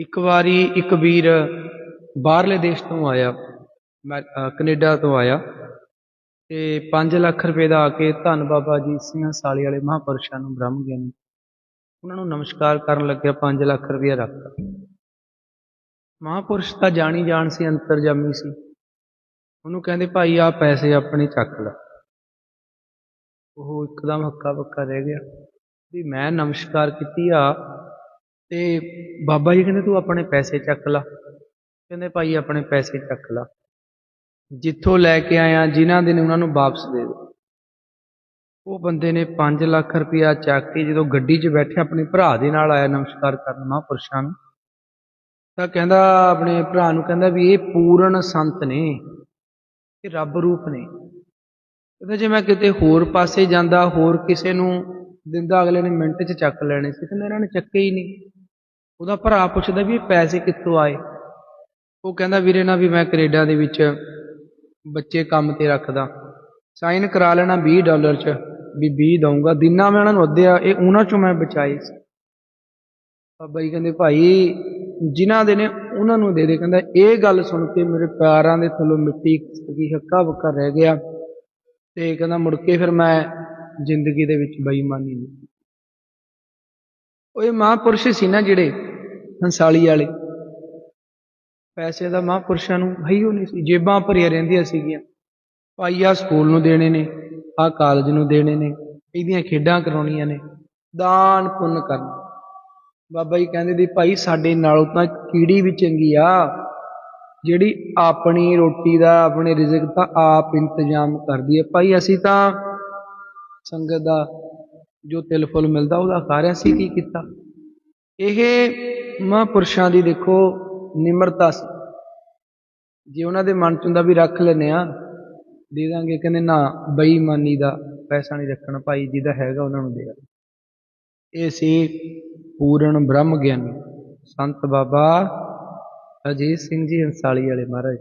ਇੱਕ ਵਾਰੀ ਇੱਕ ਵੀਰ ਬਾਹਰਲੇ ਦੇਸ਼ ਤੋਂ ਆਇਆ ਮੈਂ ਅ, ਕੈਨੇਡਾ ਤੋਂ ਆਇਆ ਤੇ 5 ਲੱਖ ਰੁਪਏ ਦਾ ਆ ਕੇ ਧੰਨ ਬਾਬਾ ਜੀ ਸਿੰਘਾਂ ਸਾਲੀ ਵਾਲੇ ਮਹਾਂਪੁਰਸ਼ਾਂ ਨੂੰ ਬ੍ਰਹਮ ਗਿਆਨੀ ਉਹਨਾਂ ਨੂੰ ਨਮਸਕਾਰ ਕਰਨ ਲੱਗਿਆ 5 ਲੱਖ ਰੁਪਇਆ ਰੱਖਤਾ ਮਹਾਂਪੁਰਸ਼ ਤਾਂ ਜਾਣੀ ਜਾਣ ਸੀ ਅੰਤਰਜਾਮੀ ਸੀ। ਉਹਨੂੰ ਕਹਿੰਦੇ ਭਾਈ ਆ ਪੈਸੇ ਆਪਣੇ ਚੱਕ ਲੈ। ਉਹ ਇੱਕਦਮ ਹੱਕਾ ਬੱਕਾ ਰਹਿ ਗਿਆ। ਵੀ ਮੈਂ ਨਮਸਕਾਰ ਕੀਤੀ ਆ ਤੇ ਬਾਬਾ ਜੀ ਕਹਿੰਦੇ ਤੂੰ ਆਪਣੇ ਪੈਸੇ ਚੱਕ ਲਾ। ਕਹਿੰਦੇ ਭਾਈ ਆਪਣੇ ਪੈਸੇ ਚੱਕ ਲਾ। ਜਿੱਥੋਂ ਲੈ ਕੇ ਆਇਆ, ਜਿਨ੍ਹਾਂ ਦੇ ਨੇ ਉਹਨਾਂ ਨੂੰ ਵਾਪਸ ਦੇ ਦਿਓ ਉਹ ਬੰਦੇ ਨੇ 5 ਲੱਖ ਰੁਪਇਆ ਚੱਕ ਕੇ ਜਦੋਂ ਗੱਡੀ 'ਚ ਬੈਠੇ, ਆਪਣੇ ਭਰਾ ਦੇ ਨਾਲ ਆਇਆ ਨਮਸਕਾਰ ਕਰਨ ਮਹਾਂਪੁਰਸ਼ਾਂ ਨੂੰ। ਤਾਂ ਕਹਿੰਦਾ ਆਪਣੇ ਭਰਾ ਨੂੰ ਕਹਿੰਦਾ ਵੀ ਇਹ ਪੂਰਨ ਸੰਤ ਨੇ, ਇਹ ਰੱਬ ਰੂਪ ਨੇ। ਕਹਿੰਦਾ ਜੇ ਮੈਂ ਕਿਤੇ ਹੋਰ ਪਾਸੇ ਜਾਂਦਾ, ਹੋਰ ਕਿਸੇ ਨੂੰ ਦਿੰਦਾ, ਅਗਲੇ ਨੇ ਮਿੰਟ 'ਚ ਚੱਕ ਲੈਣੇ ਸੀ ਕਹਿੰਦਾ ਇਹਨਾਂ ਨੇ ਚੱਕੇ ਹੀ ਨਹੀਂ। ਉਹਦਾ ਭਰਾ ਪੁੱਛਦਾ ਵੀ ਇਹ ਪੈਸੇ ਕਿੱਥੋਂ ਆਏ? ਉਹ ਕਹਿੰਦਾ, ਵੀਰੇ, ਨਾ ਵੀ ਮੈਂ ਕੈਨੇਡਾ ਦੇ ਵਿੱਚ ਬੱਚੇ ਕੰਮ ਤੇ ਰੱਖਦਾ। ਸਾਈਨ ਕਰਾ ਲੈਣਾ 20 ਡਾਲਰ 'ਚ, ਵੀ 20 ਦਊਂਗਾ। ਦਿਨਾਂ ਮੈਂ ਉਹਨਾਂ ਨੂੰ ਅੱਧਿਆ, ਇਹ ਉਹਨਾਂ 'ਚੋਂ ਮੈਂ ਬਚਾਏ ਸੀ। ਬਾਬਾ ਜੀ ਕਹਿੰਦੇ, ਭਾਈ, ਜਿਨ੍ਹਾਂ ਦੇ ਨੇ, ਉਹਨਾਂ ਨੂੰ ਦੇ ਦੇ। ਕਹਿੰਦਾ, ਇਹ ਗੱਲ ਸੁਣ ਕੇ ਮੇਰੇ ਪਿਆਰਾਂ ਦੇ ਥੱਲੋਂ ਮਿੱਟੀ ਖਿਸਕੀ ਹੱਕਾ ਬੱਕਾ ਰਹਿ ਗਿਆ। ਤੇ ਕਹਿੰਦਾ, ਮੁੜ ਕੇ ਫਿਰ ਮੈਂ ਜ਼ਿੰਦਗੀ ਦੇ ਵਿੱਚ ਬੇਈਮਾਨੀ ਨਹੀਂ ਉਹ ਇਹ ਮਹਾਂਪੁਰਸ਼ ਸੀ ਨਾ ਜਿਹੜੇ ਹੰਸਾਲੀ ਵਾਲੇ। ਪੈਸੇ ਦਾ ਮਹਾਂਪੁਰਸ਼ਾਂ ਨੂੰ ਹਈਓ ਨਹੀਂ ਸੀ। ਜੇਬਾਂ ਭਰੀਆਂ ਰਹਿੰਦੀਆਂ ਸੀਗੀਆਂ। ਭਾਈ ਆ ਸਕੂਲ ਨੂੰ ਦੇਣੇ ਨੇ ਆ ਕਾਲਜ ਨੂੰ ਦੇਣੇ ਨੇ, ਇਹਦੀਆਂ ਖੇਡਾਂ ਕਰਾਉਣੀਆਂ ਨੇ। ਦਾਨ ਪੁੰਨ ਕਰਨਾ। ਬਾਬਾ ਜੀ ਕਹਿੰਦੇ ਦੀ ਭਾਈ ਸਾਡੇ ਨਾਲੋਂ ਤਾਂ ਕੀੜੀ ਵੀ ਚੰਗੀ ਆ। ਜਿਹੜੀ ਆਪਣੀ ਰੋਟੀ ਦਾ, ਆਪਣੇ ਰਿਜ਼ਕ ਦਾ ਆਪ ਇੰਤਜ਼ਾਮ ਕਰਦੀ ਹੈ ਭਾਈ ਅਸੀਂ ਤਾਂ ਸੰਗਤ ਦਾ ਜੋ ਤਿਲ ਫੁੱਲ ਮਿਲਦਾ, ਉਹਦਾ ਖਾ ਰਿਹਾ ਸੀ ਕੀ ਕੀਤਾ? ਇਹ ਮਹਾਂਪੁਰਸ਼ਾਂ ਦੀ ਦੇਖੋ ਨਿਮਰਤਾ ਸੀ। ਜੇ ਉਹਨਾਂ ਦੇ ਮਨ ਚ ਹੁੰਦਾ ਵੀ ਰੱਖ ਲੈਨੇ ਆ ਦੇ ਦਾਂਗੇ। ਕਹਿੰਦੇ ਨਾ, ਬੇਈਮਾਨੀ ਦਾ ਪੈਸਾ ਨਹੀਂ ਰੱਖਣਾ ਭਾਈ, ਜਿਹਦਾ ਹੈਗਾ ਉਹਨਾਂ ਨੂੰ ਦੇ ਦਿਓ। ਇਹ ਸੀ ਪੂਰਨ ਬ੍ਰਹਮ ਗਿਆਨੀ ਸੰਤ ਬਾਬਾ ਅਜੀਤ ਸਿੰਘ ਜੀ ਅੰਸਾਲੀ ਵਾਲੇ ਮਹਾਰਾਜ।